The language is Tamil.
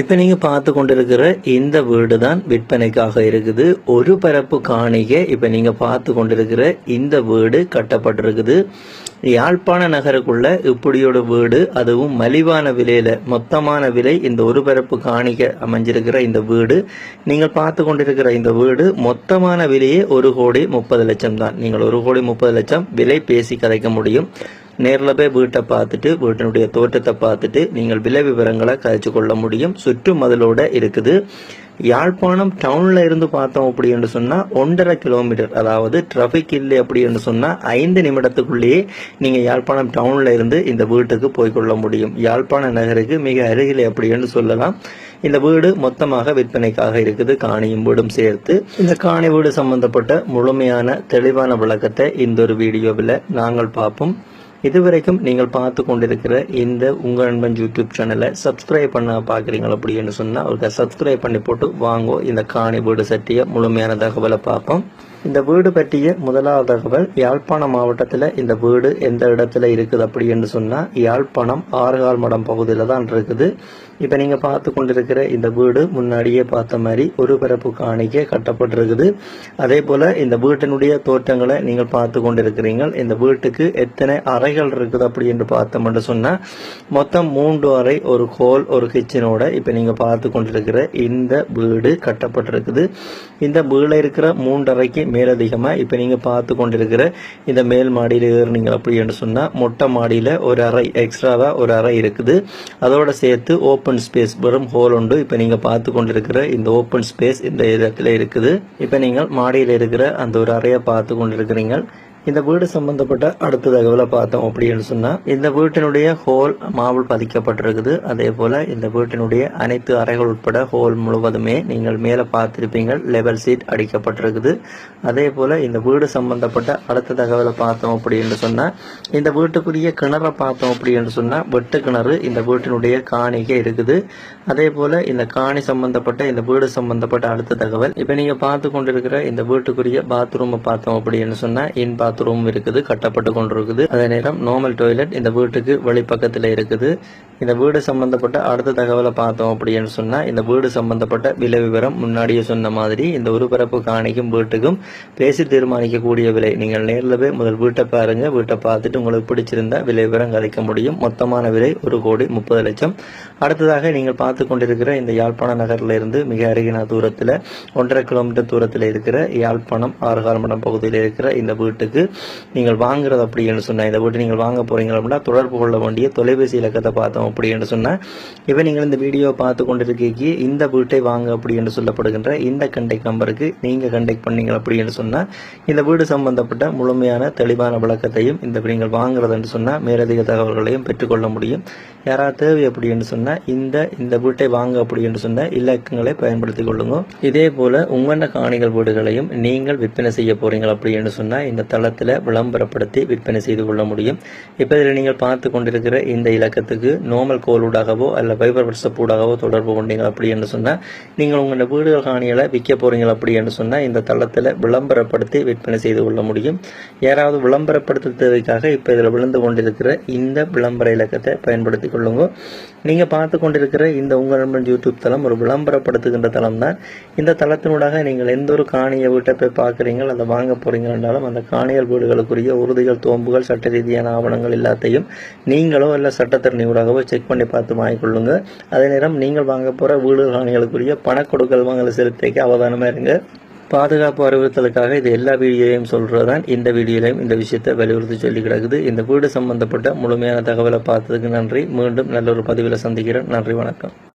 இப்போ நீங்கள் பார்த்து கொண்டிருக்கிற இந்த வீடு தான் விற்பனைக்காக இருக்குது. ஒரு பரப்பு காணிகை இப்போ நீங்கள் பார்த்து கொண்டிருக்கிற இந்த வீடு கட்டப்பட்டிருக்குது. யாழ்ப்பாண நகருக்குள்ள இப்படியோட வீடு அதுவும் மலிவான விலையில் மொத்தமான விலை இந்த ஒரு பரப்பு காணிக்க அமைஞ்சிருக்கிற இந்த வீடு. நீங்கள் பார்த்து கொண்டிருக்கிற இந்த வீடு மொத்தமான விலையே ஒரு கோடி முப்பது லட்சம் தான் நீங்கள் ஒரு கோடி முப்பது லட்சம் விலை பேசி கதைக்க முடியும். நேரில் போய் வீட்டை பார்த்துட்டு வீட்டினுடைய தோற்றத்தை பார்த்துட்டு நீங்கள் விலை விவரங்களை கழிச்சு கொள்ள முடியும். சுற்று மதிலோட இருக்குது. யாழ்ப்பாணம் டவுனில் இருந்து பார்த்தோம் அப்படின்னு சொன்னால் ஒன்றரை கிலோமீட்டர் அதாவது டிராஃபிக் இல்லை அப்படின்னு சொன்னால் ஐந்து நிமிடத்துக்குள்ளேயே நீங்கள் யாழ்ப்பாணம் டவுனில் இருந்து இந்த வீட்டுக்கு போய்கொள்ள முடியும். யாழ்ப்பாண நகருக்கு மிக அருகில் அப்படின்னு சொல்லலாம். இந்த வீடு மொத்தமாக விற்பனைக்காக இருக்குது. காணியும் வீடும் சேர்த்து. இந்த காணி வீடு சம்பந்தப்பட்ட முழுமையான தெளிவான விளக்கத்தை இந்த ஒரு வீடியோவில் நாங்கள் பார்ப்போம். இதுவரைக்கும் நீங்கள் பார்த்து கொண்டிருக்கிற இந்த உங்கள் நண்பன் யூடியூப் சேனலை சப்ஸ்கிரைப் பண்ண பார்க்குறீங்க அப்படின்னு சொன்னால் அவருக்கு சப்ஸ்கிரைப் பண்ணி போட்டு வாங்கோ. இந்த காணி வீடு சட்டியை முழுமையான தகவலை பார்ப்போம். இந்த வீடு பற்றிய முதலாவது தகவல் யாழ்ப்பாணம் மாவட்டத்தில் இந்த வீடு எந்த இடத்துல இருக்குது அப்படின்னு சொன்னால் யாழ்ப்பாணம் ஆறுகால் மடம் பகுதியில் தான் இருக்குது. இப்போ நீங்கள் பார்த்து கொண்டிருக்கிற இந்த வீடு முன்னாடியே பார்த்த மாதிரி ஒரு பிறப்பு காணிக்க கட்டப்பட்டிருக்குது. அதே போல் இந்த வீட்டினுடைய தோற்றங்களை நீங்கள் பார்த்து கொண்டிருக்கிறீங்க இந்த வீட்டுக்கு எத்தனை அறைகள் இருக்குது அப்படி என்று பார்த்தோம்னு சொன்னால் மொத்தம் மூன்று அறை ஒரு ஹோல் ஒரு கிச்சனோட இப்போ நீங்கள் பார்த்து கொண்டிருக்கிற இந்த வீடு கட்டப்பட்டிருக்குது. இந்த வீடில் இருக்கிற மூன்றரைக்கு மேலதிகமாக இப்போ நீங்கள் பார்த்து கொண்டிருக்கிற இந்த மேல் மாடியில் ஏறினீங்க அப்படின்னு சொன்னால் மொட்டை மாடியில் ஒரு அறை எக்ஸ்ட்ராவாக ஒரு அறை இருக்குது. அதோட சேர்த்து ஓப்பன் ஸ்பேஸ் வெறும் ஹோல் உண்டு. இப்போ நீங்கள் பார்த்து கொண்டிருக்கிற இந்த ஓப்பன் ஸ்பேஸ் இந்த இடத்துல இருக்குது. இப்போ நீங்கள் மாடியில் இருக்கிற அந்த ஒரு அறையை பார்த்து கொண்டிருக்கிறீங்க இந்த வீடு சம்பந்தப்பட்ட அடுத்த தகவலை பார்த்தோம் அப்படின்னு சொன்னா இந்த வீட்டினுடைய ஹோல் மாவுள் பதிக்கப்பட்டிருக்குது. அதே போல இந்த வீட்டினுடைய அனைத்து அறைகள் உட்பட ஹோல் முழுவதுமே நீங்கள் மேலே பார்த்திருப்பீங்க லெவல் சீட் அடிக்கப்பட்டிருக்குது. அதே போல இந்த வீடு சம்பந்தப்பட்ட அடுத்த தகவலை பார்த்தோம் அப்படின்னு சொன்னா இந்த வீட்டுக்குரிய கிணறை பார்த்தோம் அப்படின்னு சொன்னா வெட்டு கிணறு இந்த வீட்டினுடைய காணிக்கை இருக்குது. அதே போல இந்த காணி சம்பந்தப்பட்ட இந்த வீடு சம்பந்தப்பட்ட அடுத்த தகவல். இப்ப நீங்க பார்த்து கொண்டிருக்கிற இந்த வீட்டுக்குரிய பாத்ரூமை பார்த்தோம் அப்படின்னு சொன்னா இன் பாத் பாத்ரூம் இருக்குது கட்டப்பட்டு கொண்டிருக்குது. அதே நேரம் நார்மல் டாய்லெட் இந்த வீட்டுக்கு வழிப்பக்கத்தில் இருக்குது. இந்த வீடு சம்பந்தப்பட்ட அடுத்த தகவலை பார்த்தோம் அப்படின்னு சொன்னால் இந்த வீடு சம்பந்தப்பட்ட விலை விவரம் முன்னாடியே சொன்ன மாதிரி இந்த ஒரு பரப்பு காணிக்கும் வீட்டுக்கும் பேசி தீர்மானிக்கக்கூடிய விலை. நீங்கள் நேரில் போய் முதல் வீட்டை பாருங்கள் வீட்டை பார்த்துட்டு உங்களுக்கு பிடிச்சிருந்தா விலை விவரம் கதைக்க முடியும். மொத்தமான விலை ஒரு கோடி முப்பது லட்சம். அடுத்ததாக நீங்கள் பார்த்து கொண்டிருக்கிற இந்த யாழ்ப்பாண நகரில் இருந்து மிக அருகின தூரத்தில் ஒன்றரை கிலோமீட்டர் தூரத்தில் இருக்கிற யாழ்ப்பாணம் ஆறுகால்மடம் பகுதியில் இருக்கிற இந்த வீட்டுக்கு நீங்கள் வாங்குறது அப்படி என்று சொன்னால் இதை விட்டு நீங்கள் வாங்க போகிறீங்க அப்படின்னா தொடர்பு கொள்ள வேண்டிய தொலைபேசி இலக்கத்தை பார்த்தோம் அப்படி என்று சொன்னால் இப்போ நீங்கள் இந்த வீடியோவை பார்த்து கொண்டிருக்கீங்க. இந்த வீட்டை வாங்க அப்படி என்று சொல்லப்படுகின்ற இந்த கண்டெக்ட் நம்பருக்கு நீங்கள் கண்டெக்ட் பண்ணீங்க அப்படி என்று சொன்னால் இந்த வீடு சம்பந்தப்பட்ட முழுமையான தெளிவான விளக்கத்தையும் இந்த நீங்கள் வாங்குறது என்று சொன்னால் மேலதிக தகவல்களையும் பெற்றுக்கொள்ள முடியும். யாராவது தேவை அப்படி என்று சொன்னால் இந்த இந்த வீட்டை வாங்க அப்படி என்று சொன்ன இலக்கங்களை பயன்படுத்திக் கொள்ளுங்க. இதே போல உங்கண்ட காணிகள் வீடுகளையும் நீங்கள் விற்பனை செய்ய போறீங்க அப்படி என்று சொன்னால் இந்த தளத்தில் இணையத்தில் விளம்பரப்படுத்தி விற்பனை செய்து கொள்ள முடியும். இப்போ இதில் நீங்கள் பார்த்து கொண்டிருக்கிற இந்த இலக்கத்துக்கு நோமல் கோலூடாகவோ அல்ல வைபர் வாட்ஸ்அப் ஊடாகவோ தொடர்பு கொண்டீங்க அப்படி என்று சொன்னால் நீங்கள் உங்களோட வீடுகள் காணிகளை விற்க போகிறீங்க அப்படி என்று சொன்னால் இந்த தளத்தில் விளம்பரப்படுத்தி விற்பனை செய்து கொள்ள முடியும். யாராவது விளம்பரப்படுத்த தேவைக்காக இப்போ இதில் விழுந்து கொண்டிருக்கிற இந்த விளம்பர இலக்கத்தை பயன்படுத்தி கொள்ளுங்க. நீங்கள் பார்த்து கொண்டிருக்கிற இந்த உங்கள் நண்பன் யூடியூப் தளம் ஒரு விளம்பரப்படுத்துகின்ற தளம் தான். இந்த தளத்தினூடாக நீங்கள் எந்த ஒரு காணியை வீட்டை போய் பார்க்குறீங்க அதை வாங்க போகிறீங்கன்னாலும் அந்த காணியல் வீடுகளுக்குரிய உறுதிகள் தோம்புகள் சட்ட ரீதியான ஆவணங்கள் எல்லாத்தையும் நீங்களோ இல்லை சட்டத்திறனி ஊடாகவோ செக் பண்ணி பார்த்து வாங்கிக்கொள்ளுங்க அதே நேரம் நீங்கள் வாங்க போகிற வீடு காணிகளுக்குரிய பணக்கொடுக்கல் வாங்கலை செலுத்திக்க அவதானமாக இருங்க. பாதுகாப்பு அறிவுறுத்தலுக்காக இது எல்லா வீடியோவையும் சொல்கிறது தான் இந்த வீடியோலையும் இந்த விஷயத்தை வலியுறுத்தி சொல்லி கிடக்குது. இந்த வீடு சம்பந்தப்பட்ட முழுமையான தகவலை பார்த்ததுக்கு நன்றி. மீண்டும் நல்ல ஒரு பதிவில் சந்திக்கிறேன். நன்றி வணக்கம்.